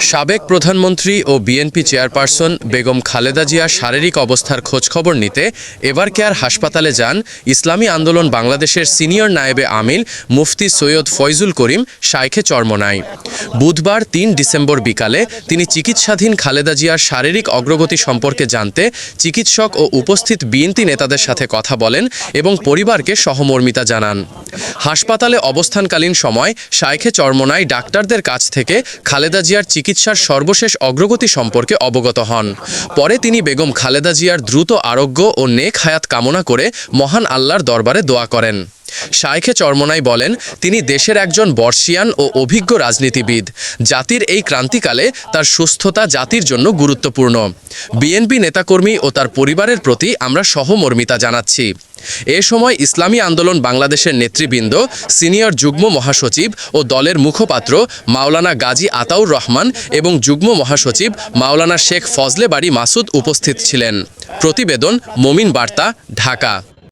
সাবেক প্রধানমন্ত্রী ও বিএনপি চেয়ারপারসন বেগম খালেদা জিয়ার শারীরিক অবস্থার খোঁজখবর নিতে এভার কেয়ার হাসপাতালে যান? ইসলামী আন্দোলন বাংলাদেশের সিনিয়র নায়েবে আমিল মুফতি সৈয়দ ফয়জুল করিম শাইখে চরমনাই। বুধবার তিন ডিসেম্বর বিকালে তিনি চিকিৎসাধীন খালেদা জিয়ার শারীরিক অগ্রগতি সম্পর্কে জানতে চিকিৎসক ও উপস্থিত বিএনপি নেতাদের সাথে কথা বলেন এবং পরিবারকে সহমর্মিতা জানান। হাসপাতালে অবস্থানকালীন সময় শাইখে চরমনাই ডাক্তারদের কাছ থেকে খালেদা জিয়ার চিকিৎসার সর্বশেষ অগ্রগতি সম্পর্কে অবগত হন। পরে তিনি বেগম খালেদা জিয়ার দ্রুত আরোগ্য ও নেক হায়াত কামনা করে মহান আল্লাহর দরবারে দোয়া করেন। শাইখে চরমনাই বলেন, তিনি দেশের একজন বর্ষিয়ান ও অভিজ্ঞ রাজনীতিবিদ। জাতির এই ক্রান্তিকালে তার সুস্থতা জাতির জন্য গুরুত্বপূর্ণ। বিএনপি নেতাকর্মী ও তার পরিবারের প্রতি আমরা সহমর্মিতা জানাচ্ছি। এ সময় ইসলামী আন্দোলন বাংলাদেশের নেতৃবৃন্দ, সিনিয়র যুগ্ম মহাসচিব ও দলের মুখপাত্র মাওলানা গাজী আতাউর রহমান এবং যুগ্ম মহাসচিব মাওলানা শেখ ফজলে বাড়ি মাসুদ উপস্থিত ছিলেন। প্রতিবেদন মমিন বার্তা, ঢাকা।